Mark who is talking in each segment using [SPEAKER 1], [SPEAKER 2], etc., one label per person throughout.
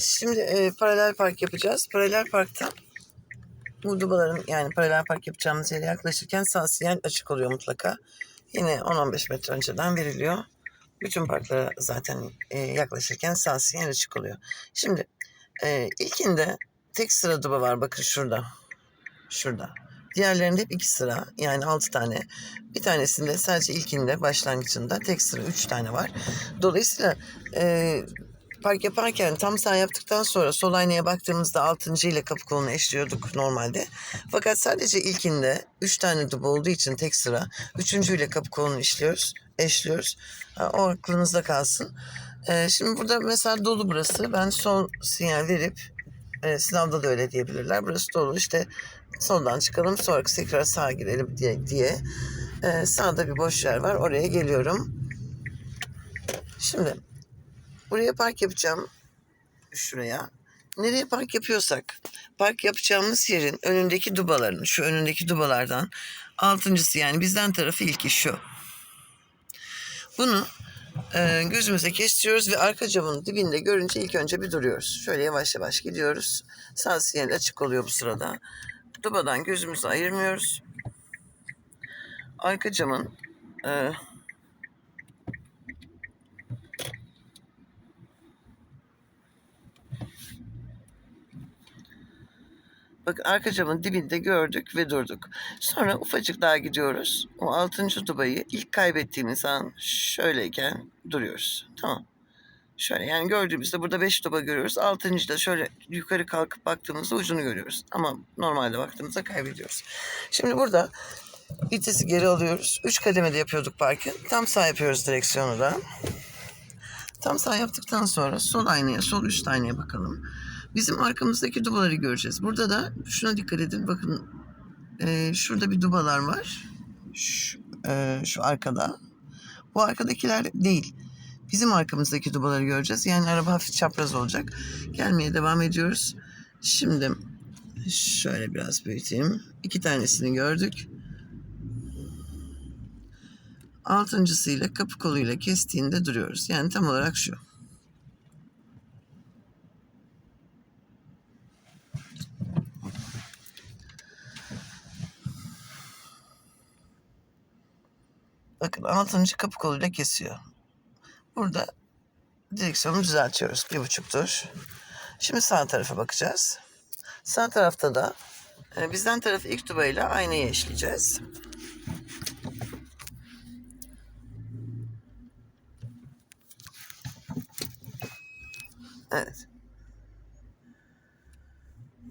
[SPEAKER 1] Şimdi e, paralel park yapacağız. Paralel parkta bu dubaların yani paralel park yapacağımız yere yaklaşırken sağ sinyal açık oluyor mutlaka. Yine 10-15 metre önceden veriliyor. Bütün parklara zaten e, yaklaşırken sağ sinyal açık oluyor. Şimdi e, ilkinde tek sıra duba var bakın şurada. Şurada. Diğerlerinde hep iki sıra yani altı tane. Bir tanesinde sadece ilkinde başlangıcında tek sıra üç tane var. Dolayısıyla e, park yaparken tam sağ yaptıktan sonra sol aynaya baktığımızda 6. ile kapı kolunu eşliyorduk normalde. Fakat sadece ilkinde 3 tane duba olduğu için tek sıra 3. ile kapı kolunu işliyoruz, eşliyoruz. O aklınızda kalsın. Ee, şimdi burada mesela dolu burası. Ben sol sinyal verip e, sınavda da öyle diyebilirler. Burası dolu işte soldan çıkalım sonra tekrar sağa girelim diye, diye. Ee, sağda bir boş yer var oraya geliyorum. Şimdi Buraya park yapacağım. Şuraya. Nereye park yapıyorsak park yapacağımız yerin önündeki dubaların şu önündeki dubalardan altıncısı yani bizden tarafı ilki şu. Bunu e, gözümüze kestiriyoruz ve arka camın dibinde görünce ilk önce bir duruyoruz. Şöyle yavaş yavaş gidiyoruz. Sağ sinyal açık oluyor bu sırada. Dubadan gözümüzü ayırmıyoruz. Arka camın e, Bakın arka camın dibinde gördük ve durduk. Sonra ufacık daha gidiyoruz. O altıncı dubayı ilk kaybettiğimiz an şöyleyken duruyoruz. Tamam. Şöyle yani gördüğümüzde burada beş duba görüyoruz. Altıncıda şöyle yukarı kalkıp baktığımızda ucunu görüyoruz. Ama normalde baktığımızda kaybediyoruz. Şimdi burada vitesi geri alıyoruz. Üç kademede yapıyorduk parkı. Tam sağ yapıyoruz direksiyonu da. Tam sağ yaptıktan sonra sol aynaya, sol üst aynaya bakalım. Bizim arkamızdaki dubaları göreceğiz. Burada da şuna dikkat edin. Bakın e, şurada bir dubalar var. Şu, e, şu arkada. Bu arkadakiler değil. Bizim arkamızdaki dubaları göreceğiz. Yani araba hafif çapraz olacak. Gelmeye devam ediyoruz. Şimdi şöyle biraz büyüteyim. İki tanesini gördük. Altıncısıyla kapı koluyla kestiğinde duruyoruz. Yani tam olarak şu. Bakın altıncı kapı koluyla kesiyor. Burada direksiyonu düzeltiyoruz. Bir buçuk tur. Şimdi sağ tarafa bakacağız. Sağ tarafta da e, bizden tarafı ilk dubayla aynayı eşleyeceğiz. Evet.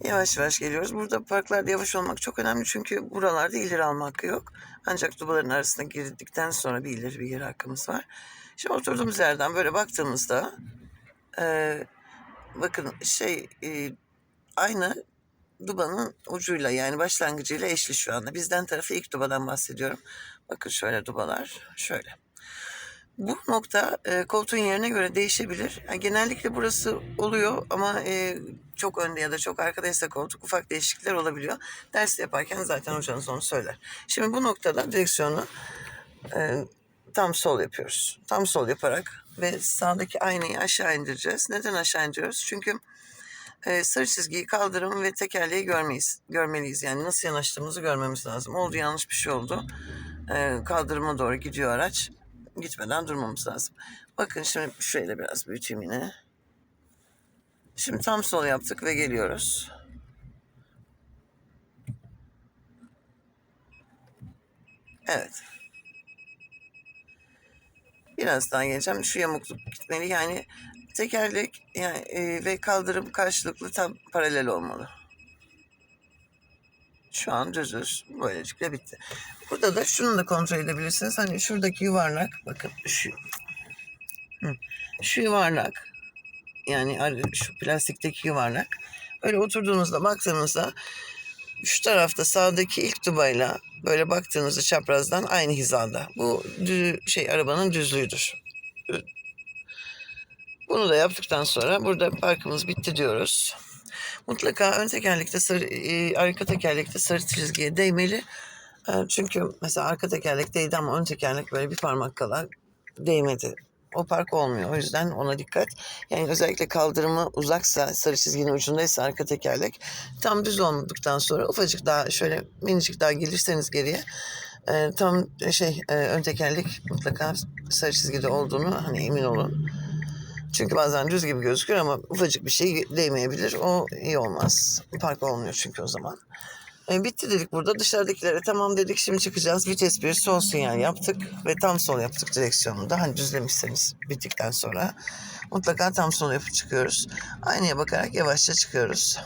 [SPEAKER 1] Yavaş yavaş geliyoruz. Burada parklarda yavaş olmak çok önemli çünkü buralarda ileri alma hakkı yok. Ancak dubaların arasına girdikten sonra bir ileri bir geri hakkımız var. Şimdi oturduğumuz yerden böyle baktığımızda e, bakın şey e, aynı dubanın ucuyla yani başlangıcıyla eşli şu anda. Bizden tarafı ilk dubadan bahsediyorum. Bakın şöyle dubalar şöyle. Bu nokta e, koltuğun yerine göre değişebilir. Yani genellikle burası oluyor ama e, çok önde ya da çok arkadaysa koltuk ufak değişiklikler olabiliyor. Ders yaparken zaten hocanız onu söyler. Şimdi bu noktada direksiyonu e, tam sol yapıyoruz. Tam sol yaparak ve sağdaki aynayı aşağı indireceğiz. Neden aşağı indiriyoruz? Çünkü e, sarı çizgiyi kaldırım ve tekerleği görmeyiz, görmeliyiz. Yani nasıl yanaştığımızı görmemiz lazım. Oldu yanlış bir şey oldu. E, kaldırıma doğru gidiyor araç gitmeden durmamız lazım. Bakın şimdi şöyle biraz büyüteyim yine. Şimdi tam sol yaptık ve geliyoruz. Evet. Biraz daha geleceğim. Şu yamukluk gitmeli. Yani tekerlek yani, e, ve kaldırım karşılıklı tam paralel olmalı. Şu an düzüz. Böylelikle bitti. Burada da şunu da kontrol edebilirsiniz. Hani şuradaki yuvarlak bakın şu şu yuvarlak yani şu plastikteki yuvarlak böyle oturduğunuzda baktığınızda şu tarafta sağdaki ilk dubayla böyle baktığınızda çaprazdan aynı hizada. Bu dü- şey arabanın düzlüğüdür. Bunu da yaptıktan sonra burada parkımız bitti diyoruz. Mutlaka ön tekerlekte sarı, e, arka tekerlekte sarı çizgiye değmeli. E, Çünkü mesela arka tekerlek değdi ama ön tekerlek böyle bir parmak kala değmedi. o park olmuyor. O yüzden ona dikkat. Yani özellikle kaldırımı uzaksa, sarı çizginin ucundaysa arka tekerlek tam düz olmadıktan sonra ufacık daha şöyle minicik daha gelirseniz geriye e, tam şey e, ön tekerlek mutlaka sarı çizgide olduğunu hani emin olun. Çünkü bazen düz gibi gözükür ama ufacık bir şey değmeyebilir. O iyi olmaz. Park olmuyor çünkü o zaman. E, bitti dedik burada. Dışarıdakilere tamam dedik şimdi çıkacağız. Vites bir sol sinyal yaptık ve tam sol yaptık direksiyonunda. Hani düzlemişseniz bittikten sonra mutlaka tam sol yapıp çıkıyoruz. Aynaya bakarak yavaşça çıkıyoruz.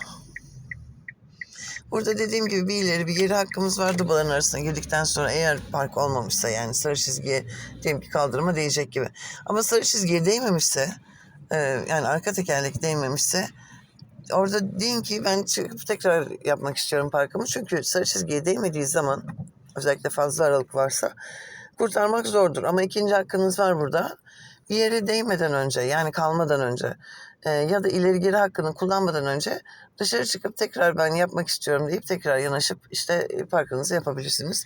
[SPEAKER 1] Burada dediğim gibi bir ileri bir geri hakkımız var dubaların arasına girdikten sonra eğer park olmamışsa yani sarı çizgiye diyelim ki kaldırıma değecek gibi. Ama sarı çizgiye değmemişse e, yani arka tekerlek değmemişse orada deyin ki ben çıkıp tekrar yapmak istiyorum parkımı. Çünkü sarı çizgiye değmediği zaman özellikle fazla aralık varsa kurtarmak zordur. Ama ikinci hakkınız var burada. Bir yere değmeden önce yani kalmadan önce e, ya da ileri geri hakkını kullanmadan önce dışarı çıkıp tekrar ben yapmak istiyorum deyip tekrar yanaşıp işte parkınızı yapabilirsiniz.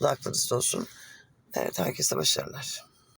[SPEAKER 1] Bu da aklınızda olsun. Evet herkese başarılar.